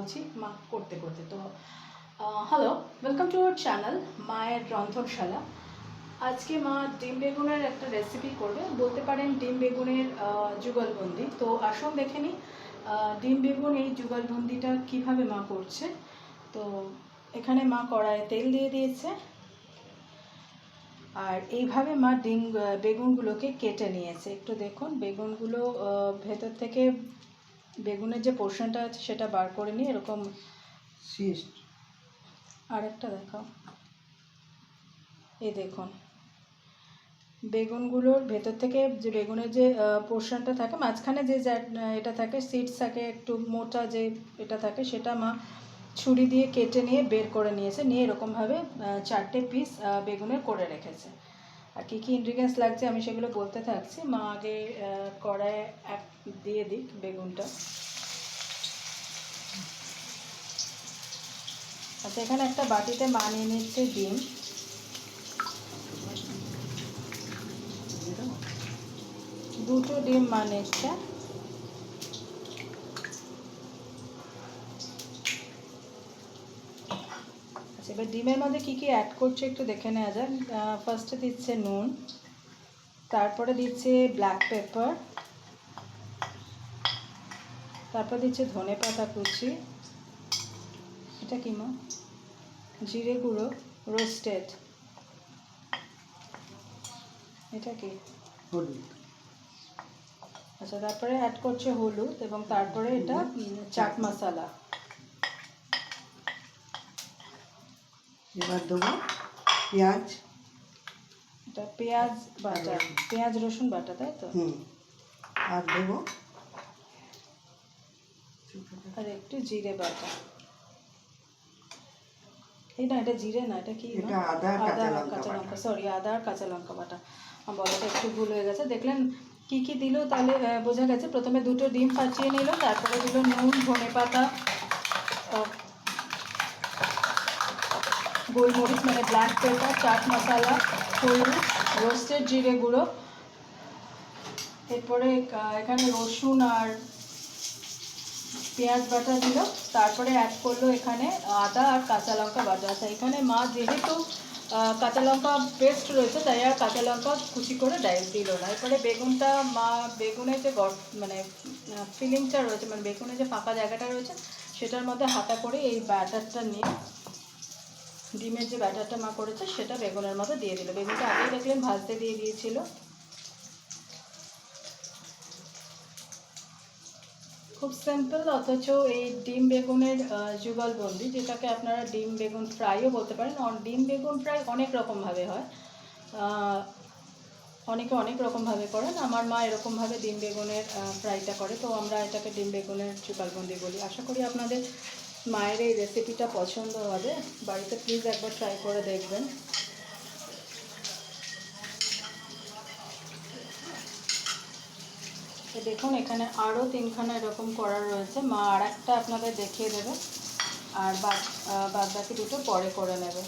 বলছি, মা করতে করতে। তো hello welcome to our channel মায়ের রন্ধনশালা। আজকে মা ডিম বেগুনের একটা রেসিপি করবে। বলতে পারেন ডিম বেগুনের যুগলবন্দি। তো আসুন দেখে নিই ডিম বেগুন এই যুগলবন্দিটা কীভাবে মা করছে। তো, এখানে মা কড়াইয়ে তেল দিয়ে দিয়েছে। আর এইভাবে মা ডিম বেগুনগুলোকে কেটে নিয়েছে। একটু দেখুন, বেগুনগুলো ভেতর থেকে বেগুনের যে পোর্শনটা আছে সেটা বার করে নিয়ে এরকম সিস্ট আর একটা দেখাও। এই দেখুন। বেগুনগুলোর ভেতর থেকে যে বেগুনের যে পোর্শনটা থাকে মাঝখানে যে যা- এটা থাকে সিডস থাকে একটু মোটা যে এটা থাকে সেটা মা ছুরি দিয়ে কেটে নিয়ে বের করে নিয়েছে নিয়ে এরকমভাবে চারটে পিস বেগুনের করে রেখেছে। আর কী কী ইনগ্রিডিয়েন্টস লাগছে আমি সেগুলো বলতে থাকছি। মা আগে কড়ায় এক দিয়ে দিক বেগুনটা। আচ্ছা এখানে একটা বাটিতে মানিয়ে নিচ্ছে ডিম। দুটো ডিম মা এবার ডিমের মধ্যে কী কী অ্যাড করছে একটু দেখে নেওয়া যাক। ফার্স্টে দিচ্ছে নুন তারপরে দিচ্ছে ব্ল্যাক পেপার তারপর দিচ্ছে ধনে পাতা কুচি এটা কি মা? জিরে গুঁড়ো রোস্টেড এটা কি? হলুদ। আচ্ছা তারপরে অ্যাড করছে হলুদ এবং তারপরে এটা চাট মশলা। এবার দেবো পেঁয়াজ। এটা পেঁয়াজ বাটা পেঁয়াজ রসুন বাটা তাই তো? হুম। আর দেবো আর একটু জিরে বাটা। এই না এটা জিরে না এটা কি এটা আদা কাঁচা লঙ্কা সরি আদা আর কাঁচা লঙ্কা বাটা। বলাটা একটু ভুল হয়ে গেছে। দেখলেন কি কি দিল তাহলে বোঝা গেছে। প্রথমে দুটো ডিম ফাটিয়ে নিল তারপরে দিল নুন ধনে পাতা গোলমরিচ মানে ব্ল্যাক পেপার চাট মশলা হলুদ রোস্টেড জিরে গুঁড়ো। এরপরে এখানে রসুন আর পেঁয়াজ বাটা দিল। তারপরে অ্যাড করল এখানে আদা আর কাঁচা লঙ্কা বাটা। আচ্ছা এখানে মা যেহেতু কাঁচা লঙ্কা পেস্ট রয়েছে, তাই আর কাঁচা লঙ্কা কুচি করে দেয় দিল না। এরপরে বেগুনটা মা, বেগুনের যে গট মানে ফিলিংটা রয়েছে মানে বেগুনের যে ফাঁকা জায়গাটা রয়েছে, সেটার মধ্যে হাতা করে এই ব্যাটারটা নিয়ে ডিমের যে ব্যাটারটা মা করেছে, সেটা বেগুনের মতো দিয়ে দিল। বেগুনটা আগেই দেখলেন ভাজতে দিয়ে দিয়েছিল। খুব সিম্পল অথচ এই ডিম বেগুনের যুগলবন্দি যেটাকে আপনারা ডিম বেগুন ফ্রাইও বলতে পারেন। ডিম বেগুন ফ্রাই অনেক রকমভাবে হয়। অনেকে অনেক রকমভাবে করেন। আমার মা এরকমভাবে ডিম বেগুনের ফ্রাইটা করে। তো আমরা এটাকে ডিম বেগুনের যুগলবন্দি বলি। আশা করি আপনাদের মায়ের এই রেসিপিটা পছন্দ হবে, বাড়িতে প্লিজ একবার ট্রাই করে দেখবেন। দেখুন, এখানে আরও তিনখানা এরকম করার রয়েছে। মা আর একটা আপনাদের দেখিয়ে দেবে, আর বাদ বাকি দুটো পরে করে নেবে।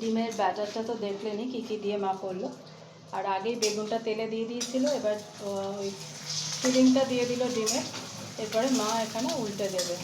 ডিমের ব্যাটারটা তো দেখলেনই কী কী দিয়ে মা করল। আর আগেই বেগুনটা তেলে দিয়ে দিয়েছিল, এবার ওই ফিলিংটা দিয়ে দিল ডিমের এরপরে মা এখানে উল্টে দেবে।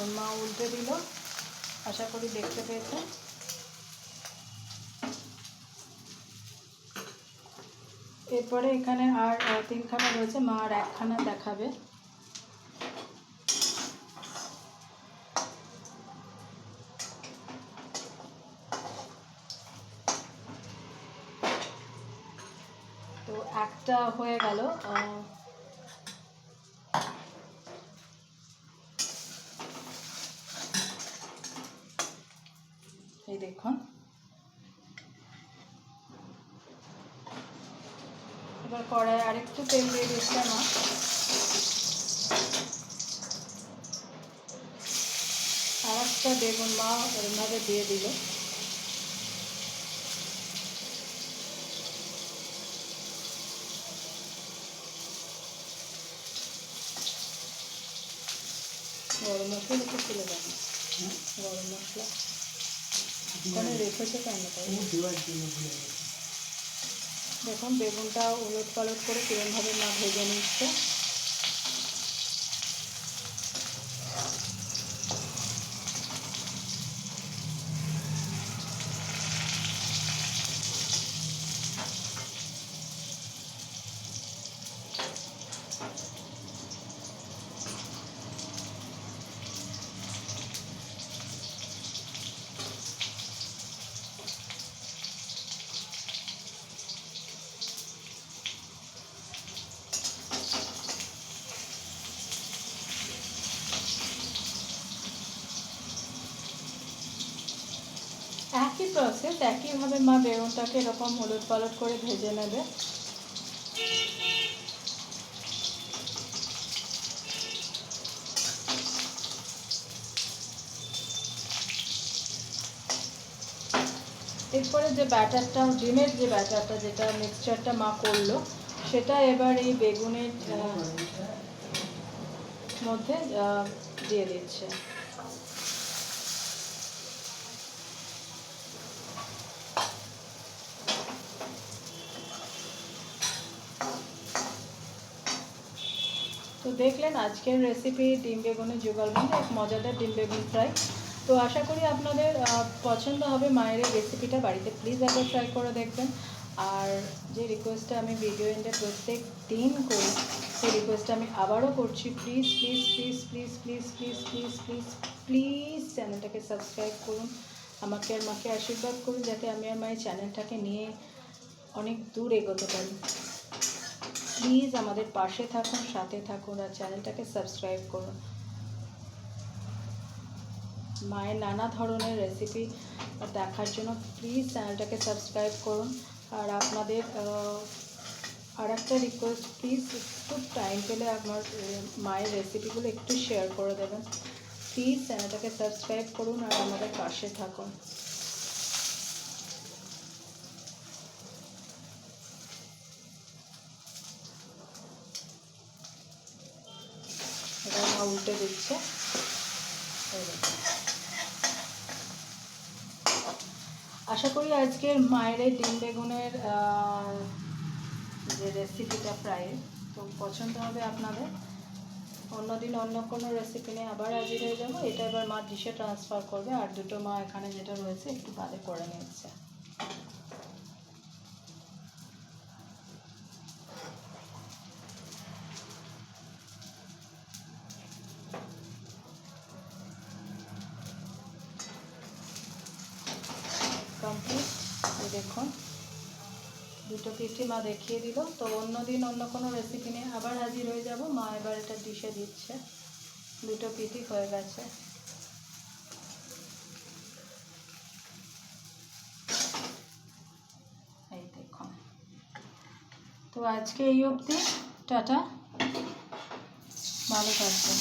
এই দেখুন মা উল্টে দিল। আশা করি দেখতে পেয়েছেন এরপরে এখানে আর তিনখানা রয়েছে। মা আর একখানা দেখাবে। তো একটা হয়ে গেল আহ, এই দেখুন এবার কড়াই আরেকটু তেল দিয়ে দিচ্ছে মা। আর একটা বেগুন মা এরমভাবে দিয়ে দিল। গরম মশলা একটু তুলে দেবেন গরম মশলা। ওখানে রেখেছে কেন তাই ও দেওয়ার জন্য ভুলে গেছি দেখুন বেগুনটা উলট পালট করে কিরমভাবে মা ভেজে নিচ্ছে। একই প্রসেস একইভাবে মা বেগুনটাকে এরকম হলুদ পালট করে ভেজে নেবে। এরপরে যে ব্যাটারটা, ডিমের যে ব্যাটারটা, যেটা মিক্সচারটা মা করল, সেটা এবার এই বেগুনের মধ্যে দিয়ে দিচ্ছে। দেখলেন আজকের রেসিপি ডিম বেগুনের যুগলবন্দি এক মজাদার ডিম বেগুন ফ্রাই তো আশা করি আপনাদের পছন্দ হবে মায়ের এই রেসিপিটা বাড়িতে। প্লিজ একবার ট্রাই করে দেখবেন। আর যে রিকোয়েস্টটা আমি ভিডিও এন্ডে প্রত্যেক দিন করি, সেই রিকোয়েস্টটা আমি আবারও করছি। Please please please please please please please please please চ্যানেলটাকে সাবস্ক্রাইব করুন। আমাকে আর মাকে আশীর্বাদ করুন যাতে আমি আর মায়ের চ্যানেলটাকে নিয়ে অনেক দূর এগোতে পারি। প্লিজ আমাদের পাশে থাকুন সাথে থাকুন আর চ্যানেলটাকে সাবস্ক্রাইব করুন। মায়ের নানা ধরনের রেসিপি দেখার জন্য প্লিজ চ্যানেলটাকে সাবস্ক্রাইব করুন। আর আপনাদের আর একটা রিকোয়েস্ট প্লিজ একটু টাইম পেলে আহ, মায়ের রেসিপিগুলো একটু শেয়ার করে দেবেন। প্লিজ চ্যানেলটাকে সাবস্ক্রাইব করুন আর আমাদের পাশে থাকুন। উল্টে দিচ্ছে। আশা করি আজকের মায়ের ডিম বেগুনের যে রেসিপিটা প্রায়, তো পছন্দ হবে আপনাদের। অন্যদিন অন্য কোনো রেসিপি নিয়ে আবার হাজির হয়ে যাব। এটা এবার মা ডিশে ট্রান্সফার করবে। আর দুটো মা এখানে যেটা রয়েছে, একটু বাদে করে নিচ্ছে। দেখুন দুটো পিসি মা দেখিয়ে দিল। তো অন্য দিন অন্য কোনো রেসিপি নিয়ে আবার হাজির হয়ে যাব। মা এবার এটা ডিশে দিচ্ছে। দুটো পিঠি হয়ে গেছে। এই দেখুন তো আজকে এই অবধি। টাটা। ভালো থাকবেন।